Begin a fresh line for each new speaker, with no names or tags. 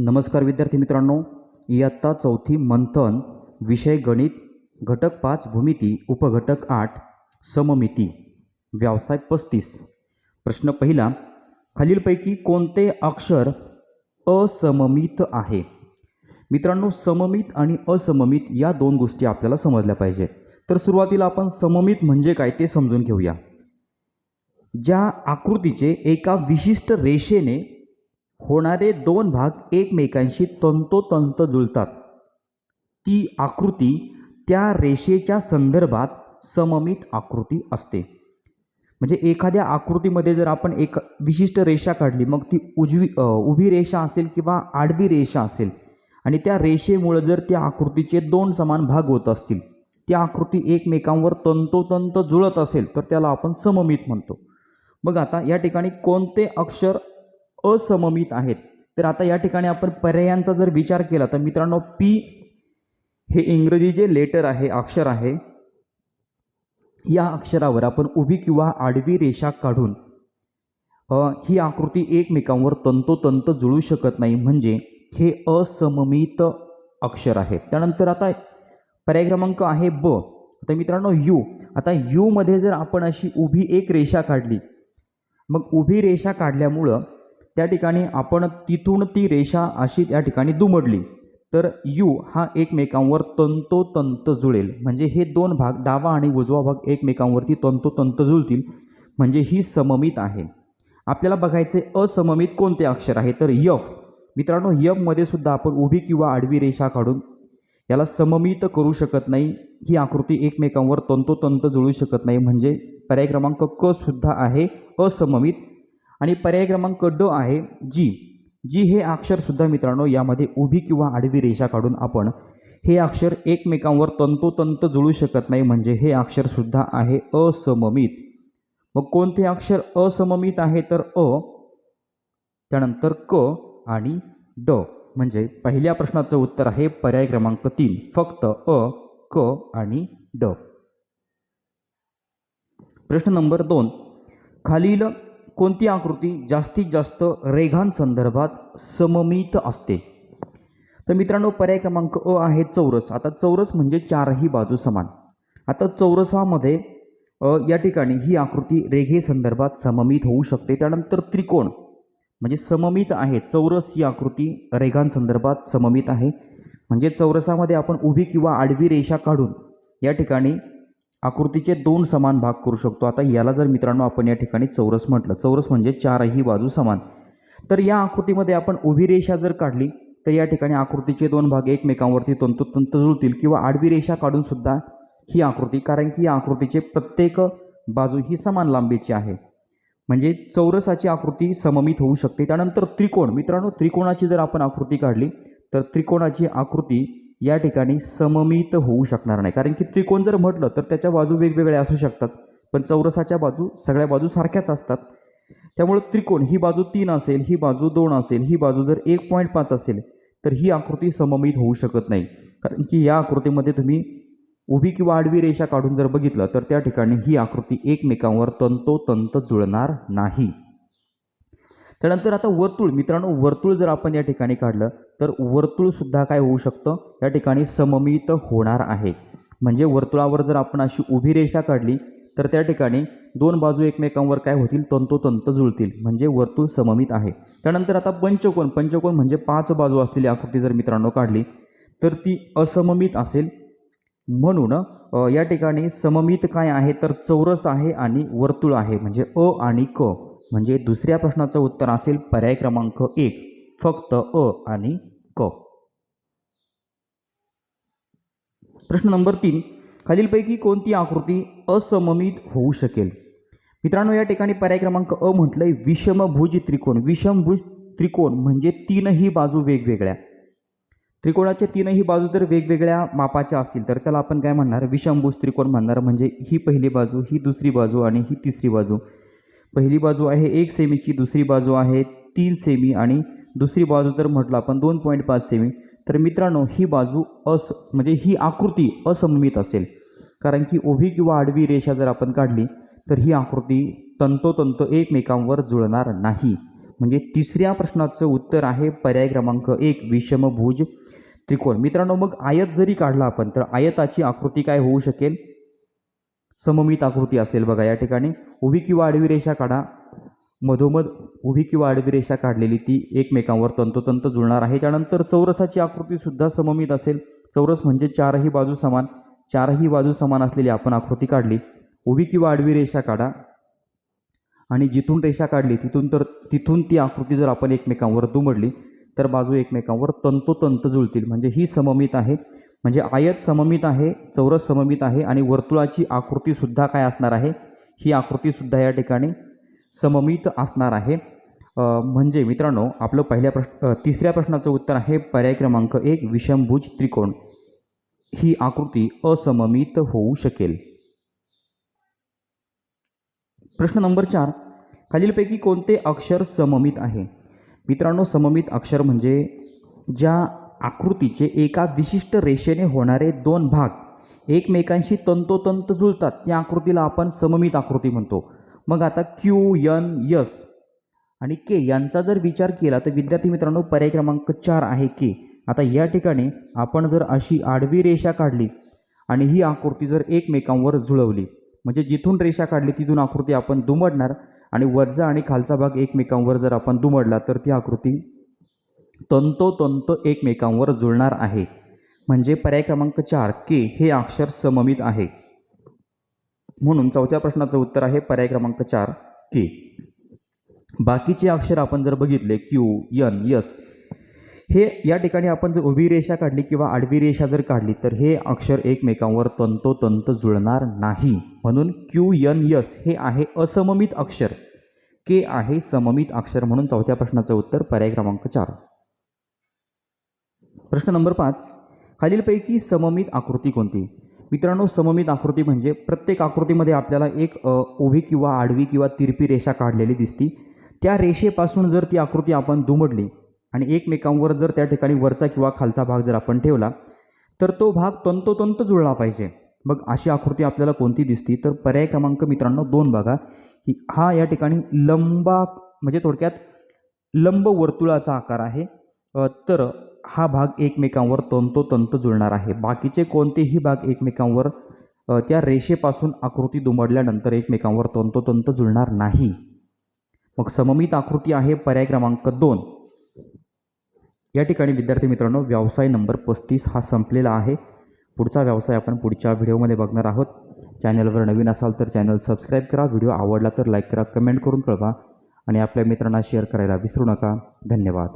नमस्कार विद्यार्थी मित्रांनो इयत्ता चौथी मंथन विषय गणित घटक पाच भूमिती उपघटक आठ सममिती. व्यवसाय पस्तीस. प्रश्न पहिला खालीलपैकी कोणते अक्षर असममित आहे? मित्रांनो सममित आणि असममित या दोन गोष्टी आपल्याला समजल्या पाहिजे. तर सुरुवातीला आपण सममित म्हणजे काय ते समजून घेऊया. ज्या आकृतीचे एका विशिष्ट रेषेने होणारे दोन भाग एकमेकांशी तंतोतंत जुळतात. ती आकृती त्या रेषेच्या संदर्भात सममित आकृती असते. म्हणजे एखाद्या आकृतीमध्ये जर आपण एक विशिष्ट रेषा काढली मग ती उजवी उभी रेषा असेल किंवा आडवी रेषा असेल आणि त्या रेषेमुळे जर त्या आकृतीचे दोन समान भाग होत असतील ती आकृती एकमेकांवर तंतोतंत जुळत असेल तर त्याला आपण सममित म्हणतो. मग आता या ठिकाणी कोणते अक्षर असममित आहेत. तर आता या ठिकाणी आपण पर्यायांचा जर विचार केला तर मित्रांनो पी हे इंग्रजी जे लेटर आहे अक्षर आहे या अक्षरावर आपण उभी किंवा आडवी रेषा काढून ही आकृती एकमेकांवर तंतोतंत जुळू शकत नाही. म्हणजे हे असममित अक्षर आहे. त्यानंतर आता पर्याय क्रमांक आहे ब. आता मित्रांनो यू आता यूमध्ये जर आपण अशी उभी एक रेषा काढली मग उभी रेषा काढल्यामुळं त्या ठिकाणी आपण तिथून ती रेषा अशी त्या ठिकाणी दुमडली. तर यू हा एकमेकांवर तंतोतंत जुळेल. म्हणजे हे दोन भाग डावा आणि उजवा भाग एकमेकांवरती तंतोतंत जुळतील. म्हणजे ही सममित आहे. आपल्याला बघायचे असममित कोणते अक्षर आहे? तर यफ. मित्रांनो यफमध्ये सुद्धा आपण उभी किंवा आडवी रेषा काढून याला सममित करू शकत नाही. ही आकृती एकमेकांवर तंतोतंत जुळू शकत नाही. म्हणजे पर्याय क्रमांक क सुद्धा आहे असममित. आणि पर्याय क्रमांक ड आहे जी. जी हे अक्षरसुद्धा मित्रांनो यामध्ये उभी किंवा आडवी रेषा काढून आपण हे अक्षर एकमेकांवर तंतोतंत जुळू शकत नाही म्हणजे हे अक्षरसुद्धा आहे असममित. मग कोणते अक्षर असममित आहे तर अ त्यानंतर क आणि ड. म्हणजे पहिल्या प्रश्नाचं उत्तर आहे पर्याय क्रमांक तीन. फक्त अ क आणि ड. प्रश्न नंबर दोन. खालील कोणती आकृती जास्तीत जास्त रेघांसंदर्भात सममित असते? तर मित्रांनो पर्याय क्रमांक अ आहे चौरस. आता चौरस म्हणजे चारही बाजू समान. आता चौरसामध्ये या ठिकाणी ही आकृती रेघेसंदर्भात सममित होऊ शकते. त्यानंतर त्रिकोण म्हणजे सममित आहे. चौरस ही आकृती रेघांसंदर्भात सममित आहे. म्हणजे चौरसामध्ये आपण उभी किंवा आडवी रेषा काढून या ठिकाणी आकृतीचे दोन समान भाग करू शकतो. आता याला जर मित्रांनो आपण या ठिकाणी चौरस म्हटलं चौरस म्हणजे चारही बाजू समान. तर या आकृतीमध्ये आपण उभी रेषा जर काढली तर या ठिकाणी आकृतीचे दोन भाग एकमेकांवरती तंतोतंत जुळतील किंवा आडवी रेषा काढूनसुद्धा ही आकृती कारण की या आकृतीचे प्रत्येक बाजू ही समान लांबीची आहे. म्हणजे चौरसाची आकृती सममित होऊ शकते. त्यानंतर त्रिकोण मित्रांनो त्रिकोणाची जर आपण आकृती काढली तर त्रिकोणाची आकृती या ठिकाणी सममित होऊ शकणार नाही. कारण की त्रिकोण जर म्हटलं तर त्याच्या बाजू वेगवेगळ्या असू शकतात. पण चौरसाच्या बाजू सगळ्या बाजू सारख्याच असतात. त्यामुळे त्रिकोण ही बाजू तीन असेल ही बाजू दोन असेल ही बाजू जर एक पॉईंट पाच असेल तर ही आकृती सममित होऊ शकत नाही. कारण की या आकृतीमध्ये तुम्ही उभी किंवा आडवी रेषा काढून जर बघितलं तर त्या ठिकाणी ही आकृती एकमेकांवर तंतोतंत जुळणार नाही. त्यानंतर आता वर्तुळ मित्रांनो वर्तुळ जर आपण या ठिकाणी काढलं तर वर्तुळसुद्धा काय होऊ शकतं? या ठिकाणी सममित होणार आहे. म्हणजे वर्तुळावर जर आपण अशी उभी रेषा काढली तर त्या ठिकाणी दोन बाजू एकमेकांवर काय होतील? तंतोतंत जुळतील. म्हणजे वर्तुळ सममित आहे. त्यानंतर आता पंचकोन पंचकोन म्हणजे पाच बाजू असलेली आकृती जर मित्रांनो काढली तर ती असममित असेल. म्हणून या ठिकाणी सममित काय आहे? तर चौरस आहे आणि वर्तुळ आहे. म्हणजे अ आणि क. म्हणजे दुसऱ्या प्रश्नाचं उत्तर असेल पर्याय क्रमांक एक फक्त अ आणि क. प्रश्न नंबर तीन खालीलपैकी कोणती आकृती असममित होऊ शकेल? मित्रांनो या ठिकाणी पर्याय क्रमांक अ म्हटलंय विषमभुज त्रिकोण. विषमभुज त्रिकोण म्हणजे तीनही बाजू वेगवेगळ्या. त्रिकोणाच्या तीनही बाजू जर वेगवेगळ्या मापाच्या असतील तर त्याला आपण काय म्हणणार? विषमभुज त्रिकोण म्हणणार. म्हणजे ही पहिली बाजू ही दुसरी बाजू आणि ही तिसरी बाजू. पहिली बाजू आहे एक सेमीची दुसरी बाजू आहे तीन सेमी आणि दुसरी बाजू तर म्हटलं आपण दोन पॉईंट पाच सेमी. तर मित्रांनो ही बाजू अस म्हणजे ही आकृती असममित असेल. कारण की उभी किंवा आडवी रेषा जर आपण काढली तर ही आकृती तंतोतंत एकमेकांवर जुळणार नाही. म्हणजे तिसऱ्या प्रश्नाचं उत्तर आहे पर्याय क्रमांक एक विषमभुज त्रिकोण. मित्रांनो मग आयत जरी काढला आपण तर आयताची आकृती काय होऊ शकेल? सममित आकृती असेल बघा या ठिकाणी. उभी किंवा आडवी रेषा काढा. मधोमध उभी किंवा आडवी रेषा काढलेली ती एकमेकांवर तंतोतंत जुळणार आहे. त्यानंतर चौरसाची आकृतीसुद्धा सममित असेल. चौरस म्हणजे चारही बाजू समान. चारही बाजू समान असलेली आपण आकृती काढली. उभी किंवा आडवी रेषा काढा. आणि जिथून रेषा काढली तिथून तर तिथून ती आकृती जर आपण एकमेकांवर दुमडली तर बाजू एकमेकांवर तंतोतंत जुळतील. म्हणजे ही सममित आहे. म्हणजे आयत सममित आहे चौरस सममित आहे आणि वर्तुळाची आकृतीसुद्धा काय असणार आहे? ही आकृतीसुद्धा या ठिकाणी सममित असणार आहे. म्हणजे मित्रांनो आपलं पहिल्या प्रश्न तिसऱ्या प्रश्नाचं उत्तर आहे पर्याय क्रमांक एक विषमभुज त्रिकोण. ही आकृती असममित होऊ शकेल. प्रश्न नंबर चार खालीलपैकी कोणते अक्षर सममित आहे? मित्रांनो सममित अक्षर म्हणजे ज्या आकृतीचे एका विशिष्ट रेषेने होणारे दोन भाग एकमेकांशी तंतोतंत जुळतात. त्या आकृतीला आपण सममित आकृती म्हणतो. मग आता क्यू यन यस आणि के यांचा जर विचार केला तर विद्यार्थी मित्रांनो पर्याय क्रमांक चार आहे के आता या ठिकाणी आपण जर अशी आडवी रेषा काढली आणि ही आकृती जर एकमेकांवर जुळवली म्हणजे जिथून रेषा काढली तिथून आकृती आपण दुमडणार आणि वरचा आणि खालचा भाग एकमेकांवर जर आपण दुमडला तर ती आकृती तंतोतंत एकमेकांवर जुळणार आहे. म्हणजे पर्याय क्रमांक चार के हे अक्षर सममित आहे. म्हणून चौथ्या प्रश्नाचं उत्तर आहे पर्याय क्रमांक चार के. बाकीचे अक्षर आपण जर बघितले क्यू यन यस हे या ठिकाणी आपण जर उभी रेषा काढली किंवा आडवी रेषा जर काढली तर हे अक्षर एकमेकांवर तंतोतंत जुळणार नाही. म्हणून क्यू यन यस हे आहे असममित अक्षर. के आहे सममित अक्षर म्हणून चौथ्या प्रश्नाचं उत्तर पर्याय क्रमांक चार. प्रश्न नंबर पाच. खालीलपैकी सममित आकृती कोणती? मित्रांनो सममित आकृती म्हणजे प्रत्येक आकृतीमध्ये आपल्याला एक उभी किंवा आडवी किंवा तिरपी रेषा काढलेली दिसती. त्या रेषेपासून जर ती आकृती आपण दुमडली आणि एकमेकांवर जर त्या ठिकाणी वरचा किंवा खालचा भाग जर आपण ठेवला तर तो भाग तंतोतंत जुळला पाहिजे. मग अशी आकृती आपल्याला कोणती दिसती? तर पर्याय क्रमांक मित्रांनो दोन बघा. की हा या ठिकाणी लंबा म्हणजे थोडक्यात लंब वर्तुळाचा आकार आहे. तर हा भाग एकमेकांवर तंतोतंत जुळणार आहे. बाकीचे कोणतेही भाग एकमेकांवर त्या रेषेपासून आकृती दुमडल्यानंतर एकमेकांवर तंतोतंत जुळणार नाही. मग सममित आकृती आहे पर्याय क्रमांक दोन. या ठिकाणी विद्यार्थी मित्रांनो व्यवसाय नंबर पस्तीस हा संपलेला आहे. पुढचा व्यवसाय आपण पुढच्या व्हिडिओमध्ये बघणार आहोत. चॅनलवर नवीन असाल तर चॅनल सबस्क्राईब करा. व्हिडिओ आवडला तर लाईक करा कमेंट करून कळवा. आणि आपल्या मित्रांना शेअर करायला विसरू नका. धन्यवाद.